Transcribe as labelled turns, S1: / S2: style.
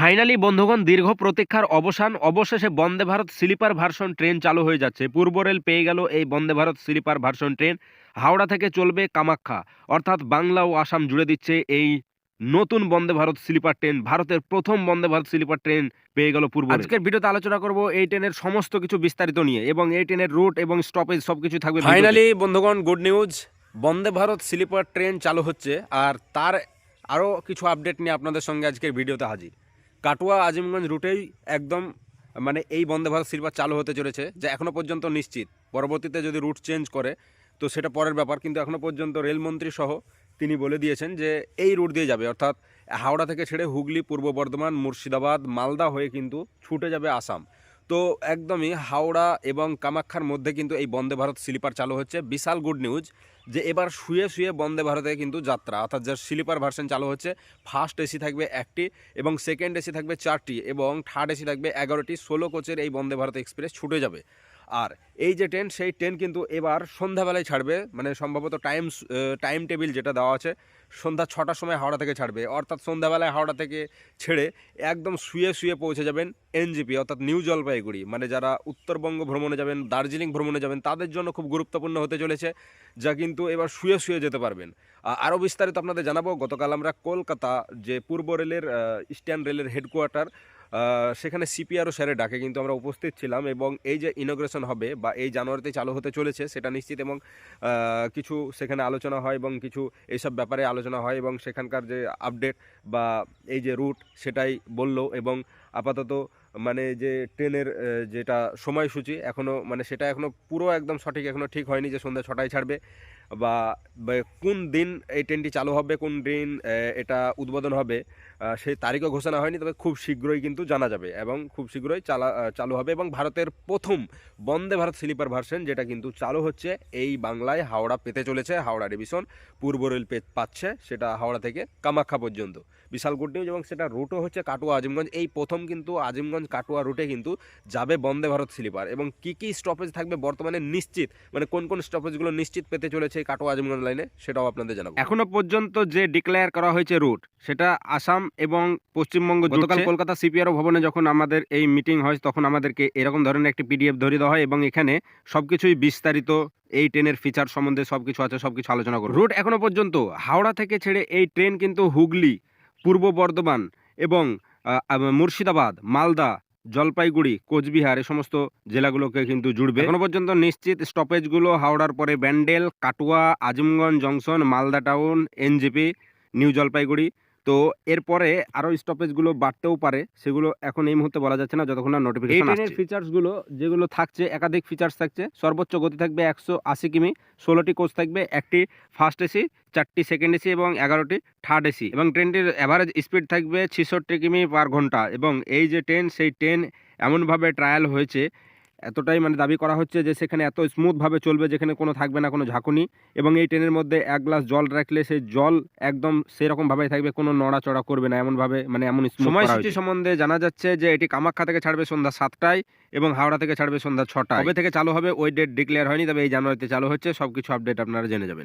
S1: Finally বন্ধুগণ দীর্ঘ প্রতীক্ষার অবসান অবশেষে Vande Bharat sleeper version train চালু হয়ে যাচ্ছে। পূর্ব রেল পেয়ে গেল এই Vande Bharat sleeper version train. Howrah থেকে চলবে কামাখ্যা। অর্থাৎ বাংলা ও আসাম জুড়ে দিচ্ছে এই নতুন বন্দে ভারত স্লিপার ট্রেন। ভারতের প্রথম বন্দে ভারত স্লিপার ট্রেন পেয়ে গেল পূর্ব আজকের ভিডিওতে আলোচনা করব এই ট্রেনের সমস্ত কিছু বিস্তারিত নিয়ে এবং এই ট্রেনের রুট এবং স্টপেজ সব কিছু থাকবে ফাইনালি বন্ধুগণ good news. Vande Bharat sleeper train চালু হচ্ছে আর তার আরও কিছু আপডেট নিয়ে আপনাদের সঙ্গে আজকের ভিডিওতে হাজির। কাটুয়া আজিমগঞ্জ রুটেই একদম মানে এই বন্দে ভারত স্লিপার চালু হতে চলেছে, যা এখনও পর্যন্ত নিশ্চিত। পরবর্তীতে যদি রুট চেঞ্জ করে, তো সেটা পরের ব্যাপার, কিন্তু এখনও পর্যন্ত রেলমন্ত্রী সহ তিনি বলে দিয়েছেন যে এই রুট দিয়ে যাবে। অর্থাৎ হাওড়া থেকে ছেড়ে হুগলি, পূর্ব বর্ধমান, মুর্শিদাবাদ, মালদা হয়ে কিন্তু ছুটে যাবে আসাম। তো একদমই হাওড়া এবং কামাখ্যার মধ্যে কিন্তু এই বন্দে ভারত স্লিপার চালু হচ্ছে। বিশাল গুড নিউজ। যে এবার শুয়ে শুয়ে বন্দে ভারতে কিন্তু যাত্রা। অর্থাৎ যার স্লিপার ভার্সন চালু হচ্ছে ফার্স্ট এসি থাকবে একটি এবং সেকেন্ড এসি থাকবে চারটি এবং থার্ড এসি থাকবে এগারোটি। ষোলো কোচের এই বন্দে ভারত এক্সপ্রেস ছুটে যাবে। আর এই যে ট্রেন সেই ট্রেন কিন্তু এবার সন্ধ্যাবেলায় ছাড়বে। মানে সম্ভবত টাইম টাইম টেবিল যেটা দেওয়া আছে, সন্ধ্যা ছটার সময় হাওড়া থেকে ছাড়বে। অর্থাৎ সন্ধ্যাবেলায় হাওড়া থেকে ছেড়ে একদম শুয়ে শুয়ে পৌঁছে যাবেন এনজিপি, অর্থাৎ নিউ জলপাইগুড়ি। মানে যারা উত্তরবঙ্গ ভ্রমণে যাবেন, দার্জিলিং ভ্রমণে যাবেন, তাদের জন্য খুব গুরুত্বপূর্ণ হতে চলেছে, যা কিন্তু এবার শুয়ে শুয়ে যেতে পারবেন। আরও বিস্তারিত আপনাদের জানাব, গতকাল আমরা কলকাতা যে পূর্ব রেলের ইস্টার্ন রেলের হেডকোয়ার্টার সেখানে সিপিআরও স্যারের ডাকে কিন্তু আমরা উপস্থিত ছিলাম এবং এই যে ইনোগ্রেশন হবে বা এই জানুয়ারিতে চালু হতে চলেছে, সেটা নিশ্চিত এবং কিছু সেখানে আলোচনা হয় এবং কিছু এইসব ব্যাপারে আলোচনা হয় এবং সেখানকার যে আপডেট বা এই যে রুট সেটাই বলল এবং আপাতত মানে যে ট্রেনের যেটা সময়সূচি এখনও মানে সেটা এখনও পুরো একদম সঠিক এখনও ঠিক হয়নি যে সন্ধ্যা ছটায় ছাড়বে বা কোন দিন এই ট্রেনটি চালু হবে, কোন দিন এটা উদ্বোধন হবে সেই তারিখও ঘোষণা হয়নি, তবে খুব শীঘ্রই কিন্তু জানা যাবে এবং খুব শীঘ্রই চালা চালু হবে এবং ভারতের প্রথম বন্দে ভারত স্লিপার ভার্সন যেটা কিন্তু চালু হচ্ছে এই বাংলায় হাওড়া পেতে চলেছে, হাওড়া ডিভিশন, পূর্ব রেল পে- পাচ্ছে সেটা হাওড়া থেকে কামাখ্যা পর্যন্ত। বিশাল গুড নিউজ এবং সেটা রুটও হচ্ছে কাটুয়া আজিমগঞ্জ এই প্রথম কিন্তু আজিমগঞ্জ কাটুয়া রুটে কিন্তু যাবে বন্দে ভারত স্লিপার। এবং কি কি স্টপেজ থাকবে বর্তমানে নিশ্চিত? মানে কোন কোন স্টপেজগুলো নিশ্চিত পেতে চলেছে কাটোয়া আজিমগঞ্জ লাইনে সেটাও আপনাদের জানাব। এখনও পর্যন্ত যে ডিক্লেয়ার করা হয়েছে রুট সেটা আসাম এবং পশ্চিমবঙ্গ গতকাল কলকাতা সিপিআরও ভবনে যখন আমাদের এই মিটিং হয় তখন আমাদেরকে এরকম ধরনের একটি পিডিএফ ধরিয়ে দেওয়া হয় এবং এখানে সব কিছুই বিস্তারিত এই ট্রেনের ফিচার সম্বন্ধে সব কিছু আছে সব কিছু আলোচনা করব। রুট এখনও পর্যন্ত হাওড়া থেকে ছেড়ে এই ট্রেন কিন্তু হুগলি পূর্ব বর্ধমান এবং মুর্শিদাবাদ, মালদা, জলপাইগুড়ি, কোচবিহার এ সমস্ত জেলাগুলোকে কিন্তু জুড়বে। এখনও পর্যন্ত নিশ্চিত স্টপেজগুলো হাওড়ার পরে Bandel, Katwa, Azimganj, junction, Malda town, NJP, new Jalpaiguri তো এরপরে আরও স্টপেজগুলো বাড়তেও পারে সেগুলো এখন এই মুহূর্তে বলা যাচ্ছে না যতক্ষণ না নোটিফিকেশন ট্রেনের ফিচার্সগুলো যেগুলো থাকছে একাধিক ফিচার্স থাকছে সর্বোচ্চ গতি থাকবে একশো আশি কিমি ষোলোটি কোচ থাকবে একটি ফার্স্ট এসি চারটি সেকেন্ড এসি এবং এগারোটি থার্ড এসি এবং ট্রেনটির অ্যাভারেজ স্পিড থাকবে ছেষট্টি কিমি পার ঘণ্টা। এবং এই যে ট্রেন সেই ট্রেন এমনভাবে ট্রায়াল হয়েছে এতটাই মানে দাবি করা হচ্ছে যে সেখানে এত স্মুথভাবে চলবে যেখানে কোনো থাকবে না কোনো ঝাঁকুনি এবং এই ট্রেনের মধ্যে এক গ্লাস জল রাখলে সেই জল একদম সেরকমভাবেই থাকবে কোনো নড়াচড়া করবে না এমনভাবে মানে এমন সময়সূচি সম্বন্ধে জানা যাচ্ছে যে এটি কামাখ্যা থেকে ছাড়বে সন্ধ্যা সাতটায় এবং হাওড়া থেকে ছাড়বে সন্ধ্যা ছটায়। কবে থেকে চালু হবে ওই ডেট ডিক্লেয়ার হয়নি তবে এই জানুয়ারিতে চালু হচ্ছে সব কিছু আপডেট আপনারা জেনে যাবেন।